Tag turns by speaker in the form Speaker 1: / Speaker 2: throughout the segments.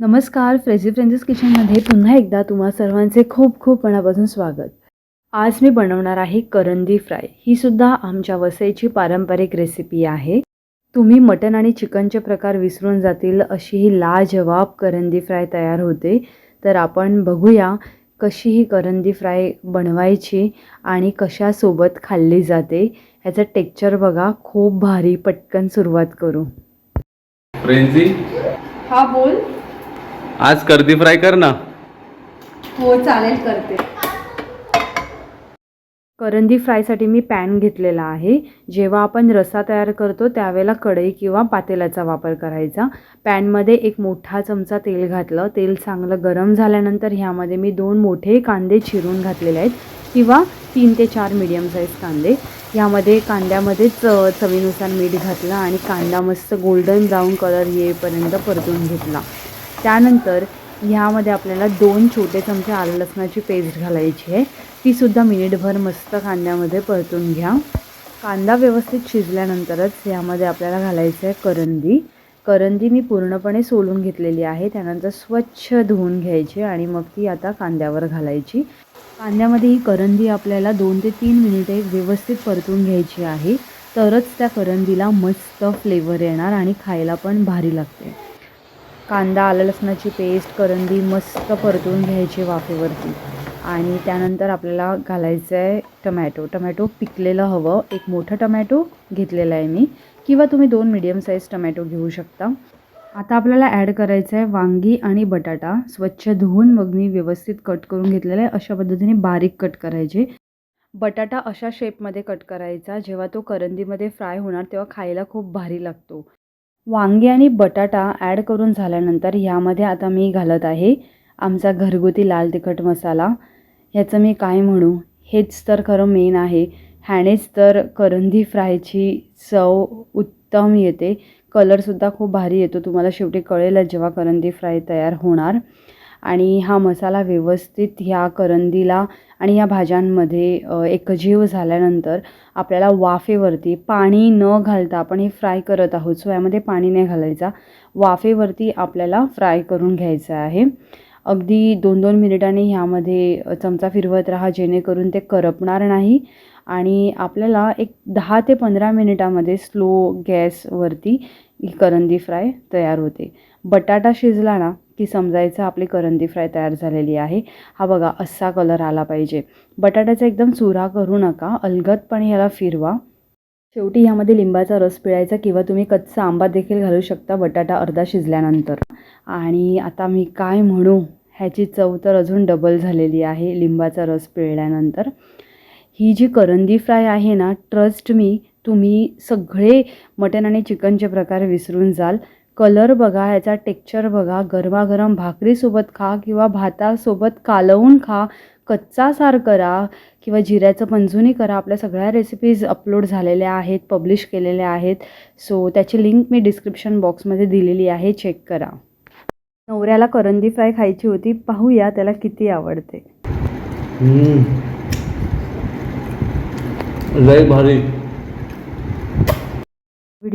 Speaker 1: नमस्कार फ्रेझी फ्रेंजेस किचनमध्ये पुन्हा एकदा तुम्हा सर्वांचे खूप खूप मनापासून स्वागत. आज मी बनवणार आहे करंदी फ्राय. ही सुद्धा आमच्या वसईची पारंपरिक रेसिपी आहे. तुम्ही मटण आणि चिकनचे प्रकार विसरून जातील अशी ही लाजवाब करंदी फ्राय तयार होते. तर आपण बघूया कशी ही करंदी फ्राय बनवायची आणि कशासोबत खाल्ली जाते. ह्याचं टेक्चर बघा खूप भारी. पटकन सुरुवात करू.
Speaker 2: फ्रेंझी
Speaker 1: हा बोल.
Speaker 2: आज कर्दी फ्राय कर ना.
Speaker 1: हो चालेल करते. करंदी फ्रायसाठी मी पॅन घेतलेला आहे. जेव्हा आपण रसा तयार करतो त्यावेळेला कढई किंवा पातेल्याचा वापर करायचा. पॅनमध्ये एक मोठा चमचा तेल घातलं. तेल चांगलं गरम झाल्यानंतर ह्यामध्ये मी दोन मोठे कांदे चिरून घातलेले आहेत किंवा तीन ते चार मीडियम साईज कांदे. ह्यामध्ये कांद्यामध्ये च चवीनुसार मीठ घातलं आणि कांदा मस्त गोल्डन ब्राऊन कलर येईपर्यंत परतून घेतला. त्यानंतर ह्यामध्ये आपल्याला दोन छोटे चमचे आलं लसणाची पेस्ट घालायची आहे. तीसुद्धा मिनिटभर मस्त कांद्यामध्ये परतून घ्या. कांदा व्यवस्थित शिजल्यानंतरच ह्यामध्ये आपल्याला घालायचं आहे करंदी. करंदी मी पूर्णपणे सोलून घेतलेली आहे. त्यानंतर स्वच्छ धुवून घ्यायची आणि मग ती आता कांद्यावर घालायची. कांद्यामध्ये ही करंदी आपल्याला दोन ते तीन मिनिटे व्यवस्थित परतून घ्यायची आहे. तरच त्या करंदीला मस्त फ्लेवर येणार आणि खायला पण भारी लागते. कांदा आलं लसणाची पेस्ट करंदी मस्त परतून घ्यायची वाफेवरती. आणि त्यानंतर आपल्याला घालायचं आहे टमॅटो टमॅटो पिकलेलं हवं. एक मोठं टमॅटो घेतलेलं आहे मी. किंवा तुम्ही दोन मिडियम साईज टमॅटो घेऊ शकता. आता आपल्याला ॲड करायचं आहे वांगी आणि बटाटा. स्वच्छ धुवून मग मी व्यवस्थित कट करून घेतलेलं आहे. अशा पद्धतीने बारीक कट करायचे. बटाटा अशा शेपमध्ये कट करायचा. जेव्हा तो करंदीमध्ये फ्राय होणार तेव्हा खायला खूप भारी लागतो. वांगी आणि बटाटा ॲड करून झाल्यानंतर ह्यामध्ये आता मी घालत आहे आमचा घरगुती लाल तिखट मसाला. ह्याचं मी काय म्हणू? हेच तर खरं मेन आहे. ह्यानेच तर करंदी फ्रायची चव उत्तम येते. कलरसुद्धा खूप भारी येतो. तुम्हाला शेवटी कळेलच जेव्हा करंदी फ्राय तयार होणार. आणि हा मसाला व्यवस्थित ह्या करंदीला आणि या भाज्यांमध्ये एकजीव झाल्यानंतर आपल्याला वाफेवरती पाणी न घालता आपण हे फ्राय करत आहोत. सो यामध्ये पाणी नाही घालायचा. वाफेवरती आपल्याला फ्राय करून घ्यायचं आहे. अगदी दोन दोन मिनिटांनी ह्यामध्ये चमचा फिरवत राहा जेणेकरून ते करपणार नाही आणि आपल्याला एक दहा ते पंधरा मिनिटामध्ये स्लो गॅसवरती ही करंदी फ्राय तयार होते. बटाटा शिजला ना की समजायचं आपली करंदी फ्राय तयार झालेली आहे. हा बघा असा कलर आला पाहिजे. बटाट्याचा एकदम चुरा करू नका. अलगदपणे याला फिरवा. शेवटी ह्यामध्ये लिंबाचा रस पिळायचा किंवा तुम्ही कच्चा आंबा देखील घालू शकता बटाटा अर्धा शिजल्यानंतर. आणि आता मी काय म्हणू? ह्याची चव तर अजून डबल झालेली आहे लिंबाचा रस पिळल्यानंतर. ही जी करंदी फ्राय आहे ना ट्रस्ट मी तुम्ही सगळे मटण आणि चिकनचे प्रकार विसरून जाल. कलर बघा ह्याचा टेक्चर बघा गरमागरम भाकरीसोबत खा किंवा भातासोबत कालवून खा कच्चा सार करा किंवा जिऱ्याचं पंजुनी करा. आपल्या सगळ्या रेसिपीज अपलोड झालेल्या आहेत पब्लिश केलेल्या आहेत. सो त्याची लिंक मी डिस्क्रिप्शन बॉक्समध्ये दिलेली आहे चेक करा. नवऱ्याला करंदी फ्राय खायची होती पाहूया त्याला किती आवडते.
Speaker 2: लय भारी.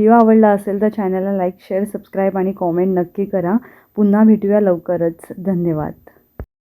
Speaker 1: व्हिडिओ आवडला असेल तर चॅनलला लाईक शेअर सबस्क्राईब आणि कॉमेंट नक्की करा. पुन्हा भेटूया लवकरच. धन्यवाद.